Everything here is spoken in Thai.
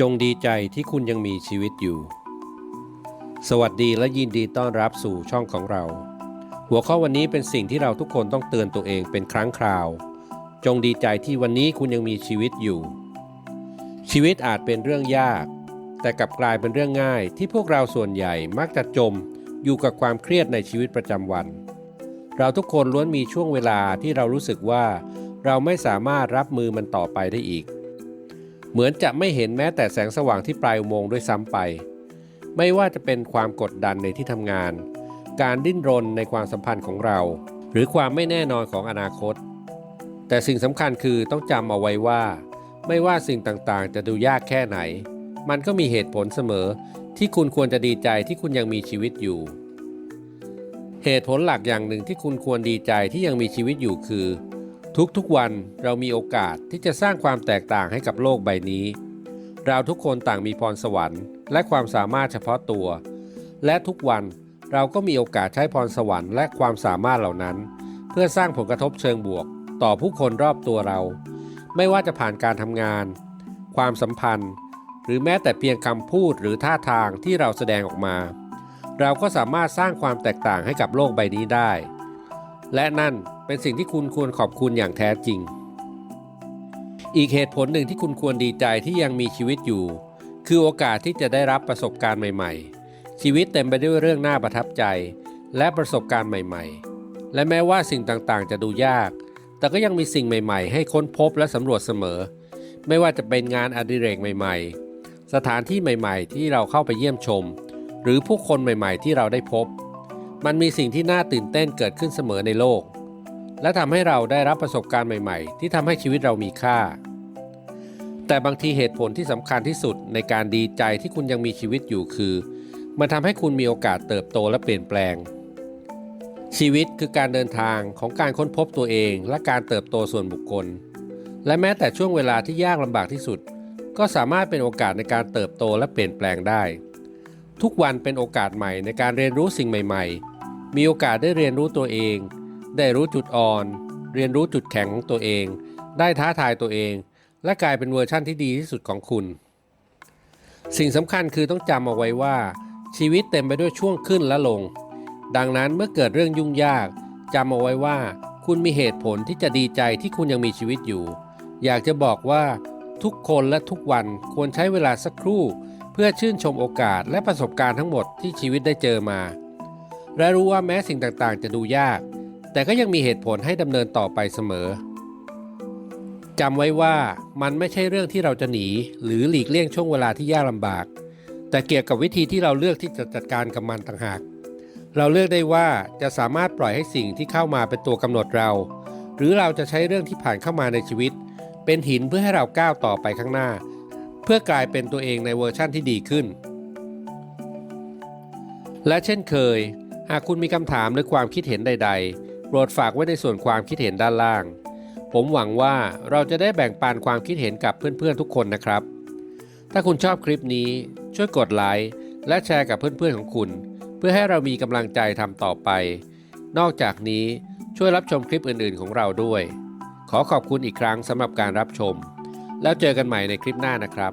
จงดีใจที่คุณยังมีชีวิตอยู่ สวัสดีและยินดีต้อนรับสู่ช่องของเรา หัวข้อวันนี้เป็นสิ่งที่เราทุกคนต้องเตือนตัวเองเป็นครั้งคราว จงดีใจที่วันนี้คุณยังมีชีวิตอยู่ ชีวิตอาจเป็นเรื่องยาก แต่กลับกลายเป็นเรื่องง่ายที่พวกเราส่วนใหญ่มักจะจมอยู่กับความเครียดในชีวิตประจำวัน เราทุกคนล้วนมีช่วงเวลาที่เรารู้สึกว่า เราไม่สามารถรับมือมันต่อไปได้อีก เหมือนจะไม่เห็นแม้แต่แสงสว่างที่ปลายอุโมงค์ด้วยซ้ำไป ไม่ว่าจะเป็นความกดดันในที่ทำงาน การดิ้นรนในความสัมพันธ์ของเรา หรือความไม่แน่นอนของอนาคต แต่สิ่งสำคัญคือต้องจำเอาไว้ว่า ไม่ว่าสิ่งต่างๆ จะดูยากแค่ไหน มันก็มีเหตุผลเสมอ ที่คุณควรจะดีใจที่คุณยังมีชีวิตอยู่ เหตุผลหลักอย่างหนึ่งที่คุณควรดีใจที่ยังมีชีวิตอยู่คือ ทุกๆวันเรามีโอกาสที่จะสร้างความแตกต่างให้กับโลกใบนี้ เราทุกคนต่างมีพรสวรรค์และความสามารถเฉพาะตัว และทุกวันเราก็มีโอกาสใช้พรสวรรค์และความสามารถเหล่านั้น เพื่อสร้างผลกระทบเชิงบวก ต่อผู้คนรอบตัวเรา ไม่ว่าจะผ่านการทำงาน ความสัมพันธ์ หรือแม้แต่เพียงคำพูดหรือท่าทางที่เราแสดงออกมา เราก็สามารถสร้างความแตกต่างให้กับโลกใบนี้ได้ และนั่น เป็นสิ่งที่คุณควรขอบคุณอย่างแท้จริง อีกเหตุผลหนึ่งที่คุณควรดีใจที่ยังมีชีวิตอยู่ คือโอกาสที่จะได้รับประสบการณ์ใหม่ ๆ ชีวิตเต็มไปด้วยเรื่องน่าประทับใจ และประสบการณ์ใหม่ ๆ และแม้ว่าสิ่งต่างๆ จะดูยาก แต่ก็ยังมีสิ่งใหม่ ๆ ให้ค้นพบและสำรวจเสมอ ไม่ว่าจะเป็นงานอดิเรกใหม่ ๆ สถานที่ใหม่ ๆ ที่เราเข้าไปเยี่ยมชม หรือผู้คนใหม่ ๆ ที่เราได้พบมันมีสิ่งที่น่าตื่นเต้นเกิดขึ้นเสมอในโลก และทำให้เราได้รับประสบการณ์ใหม่ ๆ ที่ทำให้ชีวิตเรามีค่า แต่บางทีเหตุผลที่สำคัญที่สุดในการดีใจที่คุณยังมีชีวิตอยู่คือ มันทำให้คุณมีโอกาสเติบโตและเปลี่ยนแปลง ชีวิตคือการเดินทางของการค้นพบตัวเองและการเติบโตส่วนบุคคล และแม้แต่ช่วงเวลาที่ยากลำบากที่สุด ก็สามารถเป็นโอกาสในการเติบโตและเปลี่ยนแปลงได้ ทุกวันเป็นโอกาสใหม่ในการเรียนรู้สิ่งใหม่ ๆ มีโอกาสได้เรียนรู้ตัวเอง ได้รู้จุดอ่อน เรียนรู้จุดแข็งของตัวเอง ได้ท้าทายตัวเอง และกลายเป็นเวอร์ชั่นที่ดีที่สุดของคุณ สิ่งสำคัญคือต้องจำเอาไว้ว่า ชีวิตเต็มไปด้วยช่วงขึ้นและลง ดังนั้นเมื่อเกิดเรื่องยุ่งยากจำเอาไว้ว่า คุณมีเหตุผลที่จะดีใจที่คุณยังมีชีวิตอยู่ อยากจะบอกว่า ทุกคนและทุกวันควรใช้เวลาสักครู่ เพื่อชื่นชมโอกาสและประสบการณ์ทั้งหมดที่ชีวิตได้เจอมา และรู้ว่าแม้สิ่งต่างๆ จะดูยาก แต่ก็ยังมีเหตุผลให้ดำเนินต่อไปเสมอจำไว้ว่ามันไม่ใช่เรื่องที่เราจะหนี หรือหลีกเลี่ยงช่วงเวลาที่ยากลำบาก แต่เกี่ยวกับวิธีที่เราเลือกที่จะจัดการกับมันต่างหาก เราเลือกได้ว่าจะสามารถปล่อยให้สิ่งที่เข้ามาเป็นตัวกำหนดเรา หรือเราจะใช้เรื่องที่ผ่านเข้ามาในชีวิต เป็นหินเพื่อให้เราก้าวต่อไปข้างหน้า เพื่อกลายเป็นตัวเองในเวอร์ชั่นที่ดีขึ้น และเช่นเคย หากคุณมีคำถามหรือความคิดเห็นใด ๆ ปรดฝากไว้ในส่วนความคิดเห็นด้านล่าง ผมหวังว่าเราจะได้แบ่งปันความคิดเห็นกับเพื่อนๆทุกคนนะครับ ถ้าคุณชอบคลิปนี้ช่วยกดไลค์และแชร์กับเพื่อนๆของคุณ เพื่อให้เรามีกำลังใจทำต่อไป นอกจากนี้ช่วยรับชมคลิปอื่นๆของเราด้วย ขอขอบคุณอีกครั้งสำหรับการรับชม แล้วเจอกันใหม่ในคลิปหน้านะครับ